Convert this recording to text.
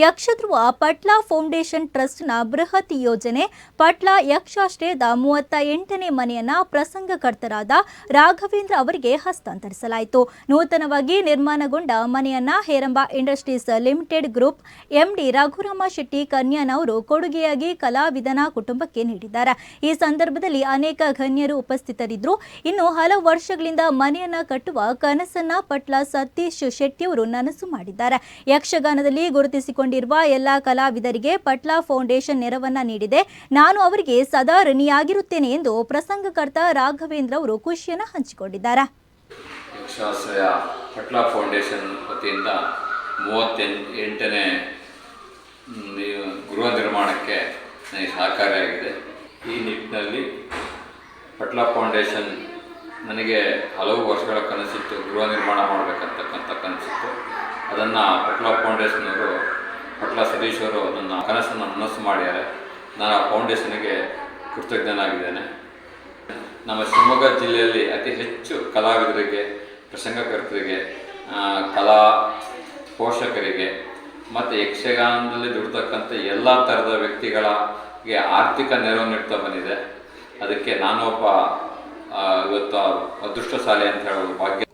Yakshadhruva Patla foundation ಟ್ರಸ್ಟ್ನ ಬೃಹತ್ ಯೋಜನೆ ಪಟ್ಲಾ ಯಕ್ಷಾಶ್ರಯದ ಮೂವತ್ತ ಎಂಟನೇ ಮನೆಯನ್ನ ಪ್ರಸಂಗಕರ್ತರಾದ ರಾಘವೇಂದ್ರ ಅವರಿಗೆ ಹಸ್ತಾಂತರಿಸಲಾಯಿತು. ನೂತನವಾಗಿ ನಿರ್ಮಾಣಗೊಂಡ ಮನೆಯನ್ನ Heramba industries limited group MD Raghurama Shetty ಕನ್ಯಾನವರು ಕೊಡುಗೆಯಾಗಿ ಕಲಾವಿದನ ಕುಟುಂಬಕ್ಕೆ ನೀಡಿದ್ದಾರೆ. ಈ ಸಂದರ್ಭದಲ್ಲಿ ಅನೇಕ ಗಣ್ಯರು ಉಪಸ್ಥಿತರಿದ್ದರು. ಇನ್ನು ಹಲವು ವರ್ಷಗಳಿಂದ ಮನೆಯನ್ನ ಕಟ್ಟುವ ಕನಸನ್ನ ಪಟ್ಲಾ ಸತೀಶ್ ಶೆಟ್ಟಿಯವರು ನನಸು ಮಾಡಿದ್ದಾರೆ. ಯಕ್ಷಗಾನದಲ್ಲಿ ಗುರುತಿಸಿಕೊಂಡಿರುವ ಎಲ್ಲ ಕಲಾವಿದರಿಗೆ ಪಟ್ಲಾ ಫೌಂಡೇಶನ್ ನೆರವನ್ನ ನೀಡಿದೆ. ನಾನು ಅವರಿಗೆ ಸದಾ ಋಣಿಯಾಗಿರುತ್ತೇನೆ ಎಂದು ಪ್ರಸಂಗಕರ್ತ ರಾಘವೇಂದ್ರ ಅವರು ಖುಷಿಯನ್ನು ಹಂಚಿಕೊಂಡಿದ್ದಾರೆ. ಪಟ್ಲಾ ಫೌಂಡೇಶನ್ ವತಿಯಿಂದ ಎಂಟನೇ ಗೃಹ ನಿರ್ಮಾಣಕ್ಕೆ ನನಗೆ ಸಹಕಾರಿಯಾಗಿದೆ. ಈ ನಿಟ್ಟಿನಲ್ಲಿ ಪಟ್ಲಾ ಫೌಂಡೇಶನ್ ನನಗೆ ಹಲವು ವರ್ಷಗಳ ಕನಸಿತ್ತು. ಗೃಹ ನಿರ್ಮಾಣ ಮಾಡಬೇಕಂತಕ್ಕಂಥ ಕನಸಿತ್ತು. ಅದನ್ನು ಪಟ್ಲಾ ಫೌಂಡೇಶನವರು ಪಟ್ಲ ನನ್ನ ಕನಸನ್ನು ನನಸು ಮಾಡ್ಯಾರೆ ನಾನು ಆ ಫೌಂಡೇಶನ್ಗೆ ಕೃತಜ್ಞನಾಗಿದ್ದೇನೆ. ನಮ್ಮ ಶಿವಮೊಗ್ಗ ಜಿಲ್ಲೆಯಲ್ಲಿ ಅತಿ ಹೆಚ್ಚು ಕಲಾವಿದರಿಗೆ ಪ್ರಸಂಗಕರ್ತರಿಗೆ ಕಲಾ ಪೋಷಕರಿಗೆ, ಮತ್ತು ಯಕ್ಷಗಾನದಲ್ಲಿ ದುಡ್ತಕ್ಕಂಥ ಎಲ್ಲ ಥರದ ವ್ಯಕ್ತಿಗಳಿಗೆ ಆರ್ಥಿಕ ನೆರವು ನೀಡ್ತಾ ಬಂದಿದೆ. ಅದಕ್ಕೆ ನಾನೊಬ್ಬ ಇವತ್ತು ಅದೃಷ್ಟಶಾಲಿ ಅಂತ ಹೇಳೋದು ಭಾಗ್ಯ.